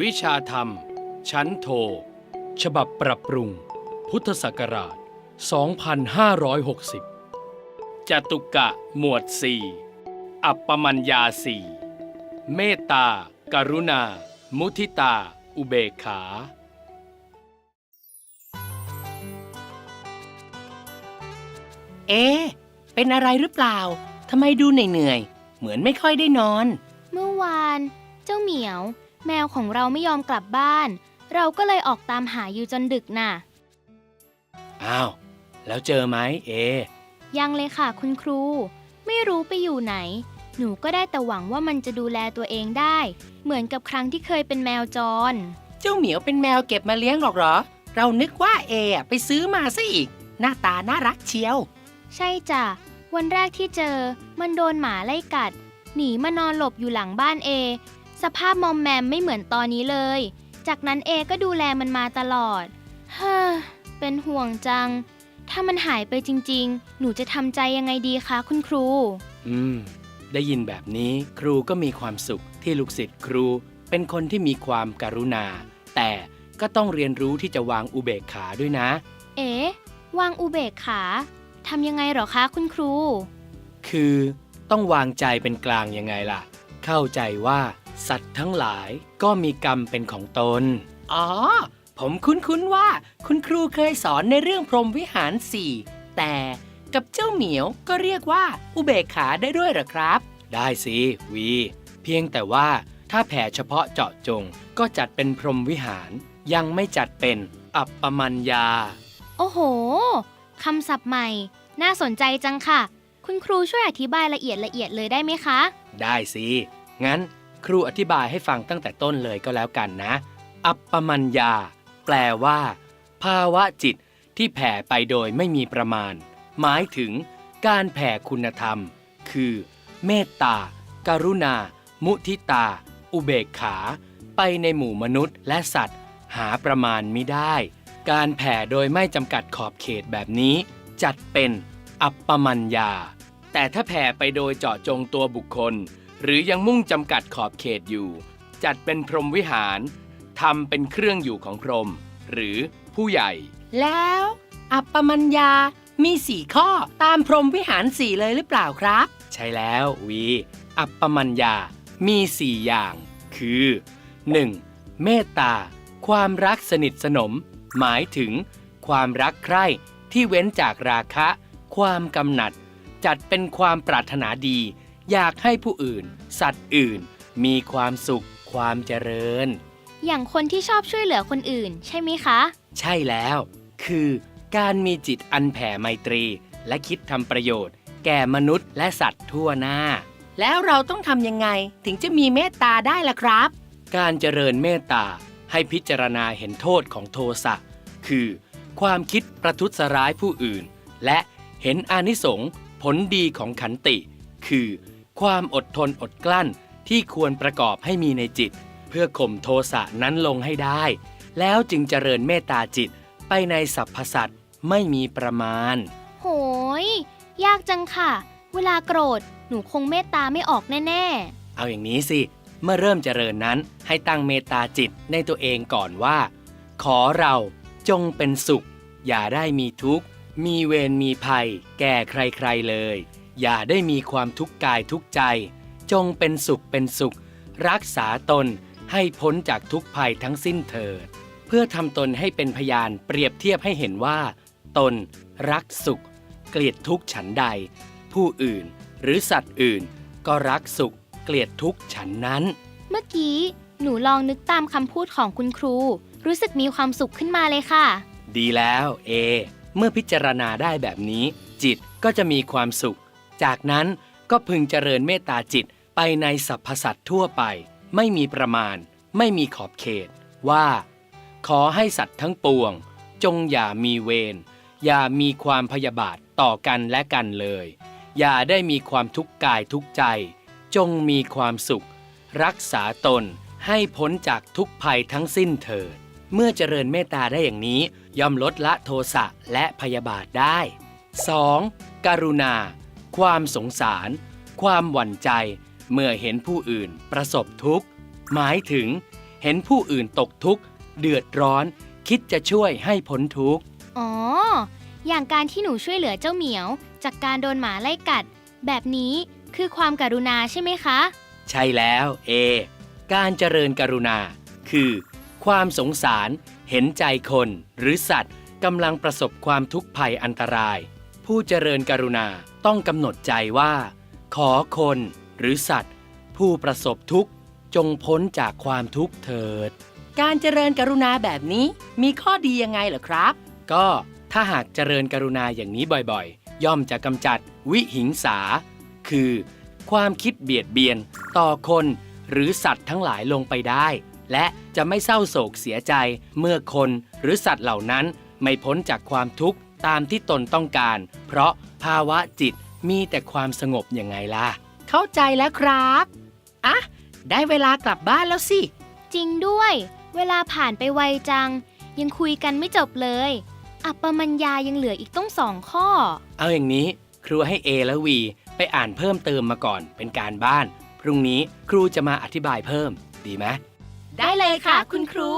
วิชาธรรม ชั้นโท ฉบับปรับปรุง พุทธศักราช 2560 จตุกะหมวดสี่อัปปมัญญาสี่เมตตากรุณา มุทิตา อุเบกขา เอ๊ะเป็นอะไรหรือเปล่า ทำไมดูเหนื่อยๆ เหมือนไม่ค่อยได้นอน เมื่อวาน เจ้าเหมียว แมวของเราไม่ยอมกลับบ้าน เราก็เลยออกตามหาอยู่จนดึกน่ะ อ้าว แล้วเจอไหมเอ ยังเลยค่ะคุณครู ไม่รู้ไปอยู่ไหน หนูก็ได้แต่หวังว่ามันจะดูแลตัวเองได้ เหมือนกับครั้งที่เคยเป็นแมวจร เจ้าเหมียวเป็นแมวเก็บมาเลี้ยงหรอกเหรอ เรานึกว่าเอะไปซื้อมาซะอีก หน้าตาน่ารักเชียว ใช่จ้ะ วันแรกที่เจอ มันโดนหมาไล่กัด หนีมานอนหลบอยู่หลังบ้านเอ สภาพมอมแมมไม่เหมือนตอนนี้เลย จากนั้นเอก็ดูแลมันมาตลอด เฮ้อ เป็นห่วงจัง ถ้ามันหายไปจริง ๆ หนูจะทำใจยังไงดีคะคุณครู อืม ได้ยินแบบนี้ครูก็มีความสุขที่ลูกศิษย์ครู เป็นคนที่มีความการุณา แต่ก็ต้องเรียนรู้ที่จะวางอุเบกขาด้วยนะ เอ๋วางอุเบกขาทำยังไงเหรอคะคุณครู คือต้องวางใจเป็นกลางยังไงล่ะ เข้าใจว่า สัตว์ทั้งหลายก็มีกรรมเป็นของตน อ๋อ ผมคุ้นๆว่า คุณครูเคยสอนในเรื่องพรหมวิหารสี่แต่กับเจ้าเหมียวก็เรียกว่าอุเบกขาได้ด้วยเหรอครับ ได้สิวี เพียงแต่ว่าถ้าแผ่เฉพาะเจาะจงก็จัดเป็นพรหมวิหาร ยังไม่จัดเป็นอัปปมัญญา โอ้โห คำศัพท์ใหม่ น่าสนใจจังค่ะ คุณครูช่วยอธิบายละเอียดละเอียดเลยได้ไหมคะ ได้สิ งั้น ครูอธิบายให้ฟังตั้งแต่ต้นเลยก็แล้วกันนะ อัปปมัญญา แปลว่า ภาวะจิตที่แผ่ไปโดยไม่มีประมาณ หมายถึง การแผ่คุณธรรม คือ เมตตากรุณา มุทิตา อุเบกขา ไปในหมู่มนุษย์และสัตว์ หาประมาณไม่ได้ การแผ่โดยไม่จำกัดขอบเขตแบบนี้ จัดเป็น อัปปมัญญา แต่ถ้าแผ่ไปโดยเจาะจงตัวบุคคล หรือยังมุ่งจำกัดขอบเขตอยู่ จัดเป็นพรหมวิหารทำเป็นเครื่องอยู่ของพรหมหรือผู้ใหญ่ แล้ว อัปปมัญญามีสี่ข้อตามพรหมวิหารสี่เลยหรือเปล่าครับ ใช่แล้ววี อัปปมัญญามีสี่อย่าง คือ 1. เมตตา ความรักสนิทสนม หมายถึง ความรักใคร่ที่เว้นจากราคะ ความกำหนัด จัดเป็นความปรารถนาดี อยากให้ผู้อื่น สัตว์อื่น มีความสุข ความเจริญ อย่างคนที่ชอบช่วยเหลือคนอื่น ใช่ไหมคะ ใช่แล้ว คือการมีจิตอันแผ่ไมตรี และคิดทำประโยชน์ แก่มนุษย์และสัตว์ทั่วหน้า แล้วเราต้องทำยังไงถึงจะมีเมตตาได้ล่ะครับ การเจริญเมตตาให้พิจารณาเห็นโทษของโทสะ คือ ความคิดประทุษร้ายผู้อื่น และเห็นอานิสงส์ผลดีของขันติ คือ ความอดทนอดกลั้นที่ควรประกอบให้มีในจิต เพื่อข่มโทสะนั้นลงให้ได้ แล้วจึงเจริญเมตตาจิตไปในสรรพสัตว์ไม่มีประมาณ โหย ยากจังค่ะ เวลาโกรธหนูคงเมตตาไม่ออกแน่เอาอย่างนี้สิ เมื่อเริ่มเจริญนั้นให้ตั้งเมตตาจิตในตัวเองก่อนว่า ขอเราจงเป็นสุข อย่าได้มีทุกข์ มีเวรมีภัย แก่ใครๆเลย อย่าได้มีความทุกข์กายทุกข์ใจ จงเป็นสุขเป็นสุข รักษาตนให้พ้นจากทุกภัยทั้งสิ้นเถิด เพื่อทำตนให้เป็นพยานเปรียบเทียบให้เห็นว่า ตน รักสุข เกลียดทุกข์ฉันใด ผู้อื่น หรือสัตว์อื่น ก็รักสุข เกลียดทุกข์ฉันนั้นๆเมื่อกี้ หนูลองนึกตามคำพูดของคุณครู รู้สึกมีความสุขขึ้นมาเลยค่ะ ดีแล้วเอ เมื่อพิจารณาได้แบบนี้ จิตก็จะมีความสุข จากนั้นก็พึงเจริญเมตตาจิตไปในสรรพสัตว์ทั่วไป ไม่มีประมาณ ไม่มีขอบเขต ว่า ขอให้สัตว์ทั้งปวง จงอย่ามีเวรอย่ามีความพยาบาทต่อกันและกันเลย อย่าได้มีความทุกข์กายทุกใจ จงมีความสุข รักษาตนให้พ้นจากทุกภัยทั้งสิ้นเถิด เมื่อเจริญเมตตาได้อย่างนี้ ย่อมลดละโทสะและพยาบาทได้ 2. กรุณา ความสงสาร ความหวั่นใจ เมื่อเห็นผู้อื่นประสบทุกข์ หมายถึง เห็นผู้อื่นตกทุกข์ เดือดร้อน คิดจะช่วยให้พ้นทุกข์ อ๋อ อย่างการที่หนูช่วยเหลือเจ้าเหมียว จากการโดนหมาไล่กัด แบบนี้คือความการุณาใช่ไหมคะ ใช่แล้วเอ การเจริญกรุณา คือ ความสงสาร เห็นใจคน หรือสัตว์กำลังประสบความทุกข์ภัยอันตราย ผู้เจริญกรุณาต้องกำหนดใจว่า ขอคนหรือสัตว์ ผู้ประสบทุกข์จงพ้นจากความทุกข์เถิด การเจริญกรุณาแบบนี้มีข้อดียังไงเหรอครับ ก็ถ้าหากเจริญกรุณาอย่างนี้บ่อยๆ ย่อมจะกำจัดวิหิงสา คือ ความคิดเบียดเบียน ต่อคนหรือสัตว์ทั้งหลายลงไปได้ และจะไม่เศร้าโศกเสียใจเมื่อคนหรือสัตว์เหล่านั้นไม่พ้นจากความทุกข์ ตามที่ตนต้องการ เพราะภาวะจิตมีแต่ความสงบยังไงล่ะ เข้าใจแล้วครับอะได้เวลากลับบ้านแล้วสิ จริงด้วย เวลาผ่านไปไวจัง ยังคุยกันไม่จบเลย อัปปมัญญายังเหลืออีกต้องสองข้อ เอาอย่างนี้ ครูให้ A และ V ไปอ่านเพิ่มเติมมาก่อนเป็นการบ้าน พรุ่งนี้ครูจะมาอธิบายเพิ่ม ดีไหมได้เลยค่ะ คุณครู